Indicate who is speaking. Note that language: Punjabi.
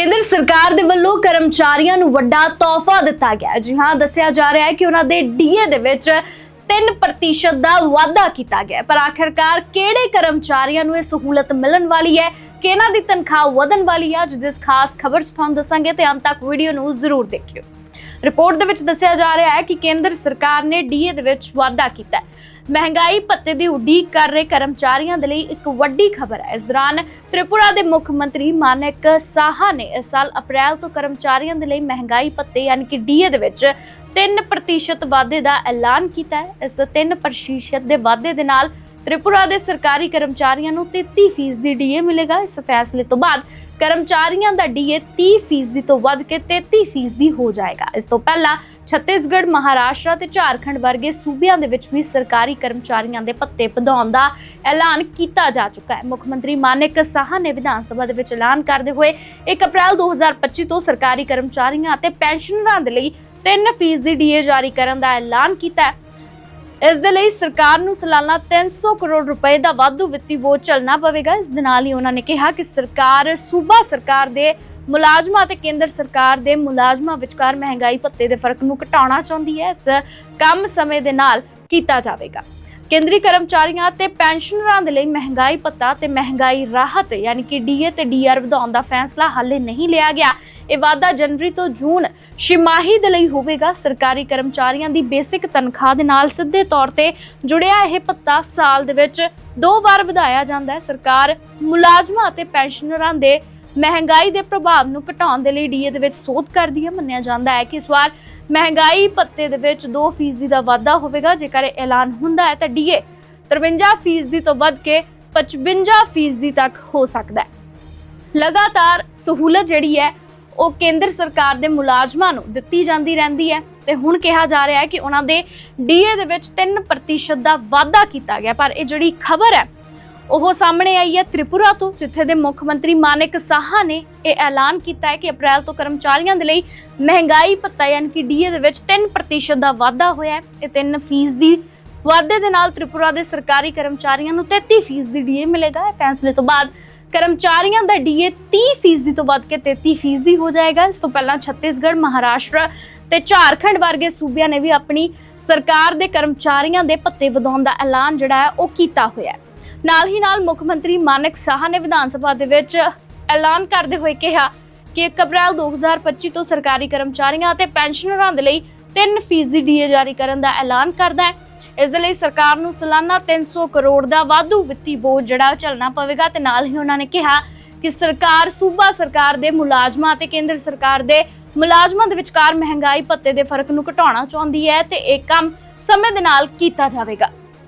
Speaker 1: ਕੇਂਦਰ ਸਰਕਾਰ ਦੇ ਵੱਲੋਂ ਕਰਮਚਾਰੀਆਂ ਨੂੰ ਵੱਡਾ ਤੋਹਫਾ ਦਿੱਤਾ ਗਿਆ ਜੀ ਹਾਂ, ਦੱਸਿਆ ਜਾ ਰਿਹਾ ਹੈ ਕਿ ਉਹਨਾਂ ਦੇ ਡੀਏ ਦੇ ਵਿੱਚ 3% ਦਾ ਵਾਧਾ ਕੀਤਾ ਗਿਆ ਪਰ ਆਖਿਰਕਾਰ ਕਿਹੜੇ ਕਰਮਚਾਰੀਆਂ ਨੂੰ ਇਹ ਸਹੂਲਤ ਮਿਲਣ ਵਾਲੀ ਹੈ, ਕਿਹਨਾਂ ਦੀ ਤਨਖਾਹ ਵਧਣ ਵਾਲੀ ਹੈ ਜਿਸ ਇਸ ਖਾਸ ਖਬਰ 'ਚ ਤੁਹਾਨੂੰ ਦੱਸਾਂਗੇ ਤੇ ਅੰਤ ਤੱਕ ਵੀਡੀਓ ਨੂੰ ਜ਼ਰੂਰ ਦੇਖਿਓ। ਰਿਪੋਰਟ ਦੇ ਵਿੱਚ ਦੱਸਿਆ ਜਾ ਰਿਹਾ ਹੈ ਕਿ ਕੇਂਦਰ ਸਰਕਾਰ ਨੇ ਡੀਏ ਦੇ ਵਿੱਚ ਵਾਧਾ ਕੀਤਾ ਹੈ। ਮਹਿੰਗਾਈ ਭੱਤੇ ਦੀ ਉਡੀਕ ਕਰ ਰਹੇ ਕਰਮਚਾਰੀਆਂ ਦੇ ਲਈ ਇੱਕ ਵੱਡੀ ਖਬਰ ਹੈ। ਇਸ ਦੌਰਾਨ ਤ੍ਰਿਪੁਰਾ ਦੇ ਮੁੱਖ ਮੰਤਰੀ ਮਾਨਕ ਸਾਹਾ ਨੇ ਇਸ ਸਾਲ ਅਪ੍ਰੈਲ ਤੋਂ ਕਰਮਚਾਰੀਆਂ ਦੇ ਲਈ ਮਹਿੰਗਾਈ ਭੱਤੇ ਯਾਨੀ ਕਿ ਡੀਏ ਦੇ ਵਿੱਚ 3% ਵਾਧੇ ਦਾ ਐਲਾਨ ਕੀਤਾ ਹੈ। ਇਸ 3% ਦੇ ਵਾਧੇ ਦੇ ਨਾਲ ਤ੍ਰਿਪੁਰਾ ਦੇ ਸਰਕਾਰੀ ਕਰਮਚਾਰੀਆਂ ਨੂੰ 33% ਦੀ ਡੀਏ ਮਿਲੇਗਾ। ਇਸ ਫੈਸਲੇ ਤੋਂ ਬਾਅਦ ਕਰਮਚਾਰੀਆਂ ਦਾ ਡੀਏ 30% ਤੋਂ ਵੱਧ ਕੇ 33% ਦੀ ਹੋ ਜਾਏਗਾ। ਇਸ ਤੋਂ ਪਹਿਲਾਂ ਛੱਤੀਸਗੜ੍ਹ, ਮਹਾਰਾਸ਼ਟਰ ਤੇ ਝਾਰਖੰਡ ਵਰਗੇ ਸੂਬਿਆਂ ਦੇ ਵਿੱਚ ਵੀ ਸਰਕਾਰੀ ਕਰਮਚਾਰੀਆਂ ਦੇ ਭੱਤੇ ਵਧਾਉਣ ਦਾ ਐਲਾਨ ਕੀਤਾ ਜਾ ਚੁੱਕਾ ਹੈ। ਮੁੱਖ ਮੰਤਰੀ ਮਾਨਿਕ ਸਾਹਾ ਨੇ ਵਿਧਾਨ ਸਭਾ ਦੇ ਵਿੱਚ ਐਲਾਨ ਕਰਦੇ ਹੋਏ 1 ਅਪ੍ਰੈਲ 2025 ਤੋਂ ਸਰਕਾਰੀ ਕਰਮਚਾਰੀਆਂ ਅਤੇ ਪੈਨਸ਼ਨਰਾਂ ਦੇ ਲਈ 3% ਦੀ ਡੀਏ ਜਾਰੀ ਕਰਨ ਦਾ ਐਲਾਨ ਕੀਤਾ ਹੈ। ਇਸ ਦੇ ਲਈ ਸਰਕਾਰ ਨੂੰ ਸਾਲਾਨਾ 300 ਕਰੋੜ ਰੁਪਏ ਦਾ ਵਾਧੂ ਵਿੱਤੀ ਬੋਝ ਝੱਲਣਾ ਪਵੇਗਾ। ਇਸ ਦੇ ਨਾਲ ਹੀ ਉਹਨਾਂ ਨੇ ਕਿਹਾ ਕਿ ਸਰਕਾਰ, ਸੂਬਾ ਸਰਕਾਰ ਦੇ ਮੁਲਾਜ਼ਮਾਂ ਅਤੇ ਕੇਂਦਰ ਸਰਕਾਰ ਦੇ ਮੁਲਾਜ਼ਮਾਂ ਵਿਚਕਾਰ ਮਹਿੰਗਾਈ ਭੱਤੇ ਦੇ ਫ਼ਰਕ ਨੂੰ ਘਟਾਉਣਾ ਚਾਹੁੰਦੀ ਹੈ। ਇਸ ਕੰਮ ਸਮੇਂ ਦੇ ਨਾਲ ਕੀਤਾ ਜਾਵੇਗਾ। ਕੇਂਦਰੀ ਕਰਮਚਾਰੀਆਂ ਤੇ ਪੈਨਸ਼ਨਰਾਂ ਦੇ ਲਈ ਮਹਿੰਗਾਈ ਭੱਤਾ ਤੇ ਮਹਿੰਗਾਈ ਰਾਹਤ, ਯਾਨੀ ਕਿ ਡੀਏ ਤੇ ਡੀਆਰ ਵਧਾਉਣ ਦਾ ਫੈਸਲਾ ਹਾਲੇ ਨਹੀਂ ਲਿਆ ਗਿਆ। ਇਹ ਵਾਅਦਾ ਜਨਵਰੀ ਤੋਂ ਜੂਨ ਛਿਮਾਹੀ ਦੇ ਲਈ ਹੋਵੇਗਾ। ਸਰਕਾਰੀ ਕਰਮਚਾਰੀਆਂ ਦੀ ਬੇਸਿਕ ਤਨਖਾਹ ਦੇ ਨਾਲ ਸਿੱਧੇ ਤੌਰ ਤੇ ਜੁੜਿਆ ਇਹ ਭੱਤਾ ਸਾਲ ਦੇ ਵਿੱਚ ਦੋ ਵਾਰ ਵਧਾਇਆ ਜਾਂਦਾ ਹੈ। ਸਰਕਾਰ ਮੁਲਾਜ਼ਮਾਂ ਅਤੇ ਪੈਨਸ਼ਨਰਾਂ ਦੇ ਮਹਿੰਗਾਈ ਦੇ ਪ੍ਰਭਾਵ ਨੂੰ ਘਟਾਉਣ ਦੇ ਲਈ ਡੀਏ ਦੇ ਵਿੱਚ ਸੋਧ ਕਰਦੀ ਹੈ। ਮੰਨਿਆ ਜਾਂਦਾ ਹੈ ਕਿ ਇਸ ਵਾਰ ਮਹਿੰਗਾਈ ਭੱਤੇ ਦੇ ਵਿੱਚ 2% ਦਾ ਵਾਧਾ ਹੋਵੇਗਾ। ਜੇਕਰ ਐਲਾਨ ਹੁੰਦਾ ਹੈ ਤਾਂ ਡੀਏ 53% ਤੋਂ ਵੱਧ ਕੇ 55% ਤੱਕ ਹੋ ਸਕਦਾ ਹੈ। ਲਗਾਤਾਰ ਸਹੂਲਤ ਜਿਹੜੀ ਹੈ, ਉਹ ਕੇਂਦਰ ਸਰਕਾਰ ਦੇ ਮੁਲਾਜ਼ਮਾਂ ਨੂੰ ਦਿੱਤੀ ਜਾਂਦੀ ਰਹਿੰਦੀ ਹੈ ਤੇ ਹੁਣ ਕਿਹਾ ਜਾ ਰਿਹਾ ਹੈ ਕਿ ਉਹਨਾਂ ਦੇ ਡੀਏ ਦੇ ਵਿੱਚ 3% ਦਾ ਵਾਧਾ ਕੀਤਾ ਗਿਆ। ਪਰ ਇਹ ਜਿਹੜੀ ਖਬਰ ਹੈ ਉਹ ਸਾਹਮਣੇ ਆਈ ਹੈ ਤ੍ਰਿਪੁਰਾ ਤੋਂ, ਜਿੱਥੇ ਦੇ ਮੁੱਖ ਮੰਤਰੀ ਮਾਨਿਕ ਸਾਹਾ ਨੇ ਇਹ ਐਲਾਨ ਕੀਤਾ ਹੈ ਕਿ ਅਪ੍ਰੈਲ ਤੋਂ ਕਰਮਚਾਰੀਆਂ ਦੇ ਲਈ ਮਹਿੰਗਾਈ ਭੱਤਾ ਯਾਨੀ ਕਿ ਡੀਏ ਦੇ ਵਿੱਚ 3% ਦਾ ਵਾਧਾ ਹੋਇਆ ਹੈ। ਇਹ 3% ਦੀ ਵਾਧੇ ਦੇ ਨਾਲ ਤ੍ਰਿਪੁਰਾ ਦੇ ਸਰਕਾਰੀ ਕਰਮਚਾਰੀਆਂ ਨੂੰ 33% ਦੀ ਡੀਏ ਮਿਲੇਗਾ। ਇਹ ਫੈਸਲੇ ਤੋਂ ਬਾਅਦ ਕਰਮਚਾਰੀਆਂ ਦਾ ਡੀਏ 30% ਤੋਂ ਵੱਧ ਕੇ 33% ਹੋ ਜਾਏਗਾ। ਇਸ ਤੋਂ ਪਹਿਲਾਂ ਛੱਤੀਸਗੜ੍ਹ, ਮਹਾਰਾਸ਼ਟਰ ਤੇ ਝਾਰਖੰਡ ਵਰਗੇ ਸੂਬਿਆਂ ਨੇ ਵੀ ਆਪਣੀ ਸਰਕਾਰ ਦੇ ਕਰਮਚਾਰੀਆਂ ਦੇ ਭੱਤੇ ਵਧਾਉਣ ਦਾ ਐਲਾਨ ਜਿਹੜਾ ਹੈ ਉਹ ਕੀਤਾ ਹੋਇਆ ਹੈ। ਨਾਲ ਹੀ ਨਾਲ ਮੁੱਖ ਮੰਤਰੀ ਮਾਨਕ ਸ਼ਾਹ ਨੇ ਵਿਧਾਨ ਸਭਾ ਦੇ ਵਿੱਚ ਐਲਾਨ ਕਰਦੇ ਹੋਏ ਕਿਹਾ ਕਿ 1 ਅਪ੍ਰੈਲ 2025 ਤੋਂ ਸਰਕਾਰੀ ਕਰਮਚਾਰੀਆਂ ਅਤੇ ਪੈਨਸ਼ਨਰਾਂ ਦੇ ਲਈ 3% ਦੀ ਡੀਏ ਜਾਰੀ ਕਰਨ ਦਾ ਐਲਾਨ ਕਰਦਾ ਹੈ। ਇਸ ਦੇ ਲਈ ਸਰਕਾਰ ਨੂੰ ਸਾਲਾਨਾ 300 ਕਰੋੜ ਦਾ ਵਾਧੂ ਵਿੱਤੀ ਬੋਝ ਜਿਹੜਾ ਉਹ ਝੱਲਣਾ ਪਵੇਗਾ ਤੇ ਨਾਲ ਹੀ ਉਹਨਾਂ ਨੇ ਕਿਹਾ ਕਿ ਸਰਕਾਰ, ਸੂਬਾ ਸਰਕਾਰ ਦੇ ਮੁਲਾਜ਼ਮਾਂ ਅਤੇ ਕੇਂਦਰ ਸਰਕਾਰ ਦੇ ਮੁਲਾਜ਼ਮਾਂ ਦੇ ਵਿਚਕਾਰ ਮਹਿੰਗਾਈ ਭੱਤੇ ਦੇ ਫ਼ਰਕ ਨੂੰ ਘਟਾਉਣਾ ਚਾਹੁੰਦੀ ਹੈ ਤੇ ਇਹ ਕੰਮ ਸਮੇਂ ਦੇ ਨਾਲ ਕੀਤਾ ਜਾਵੇਗਾ।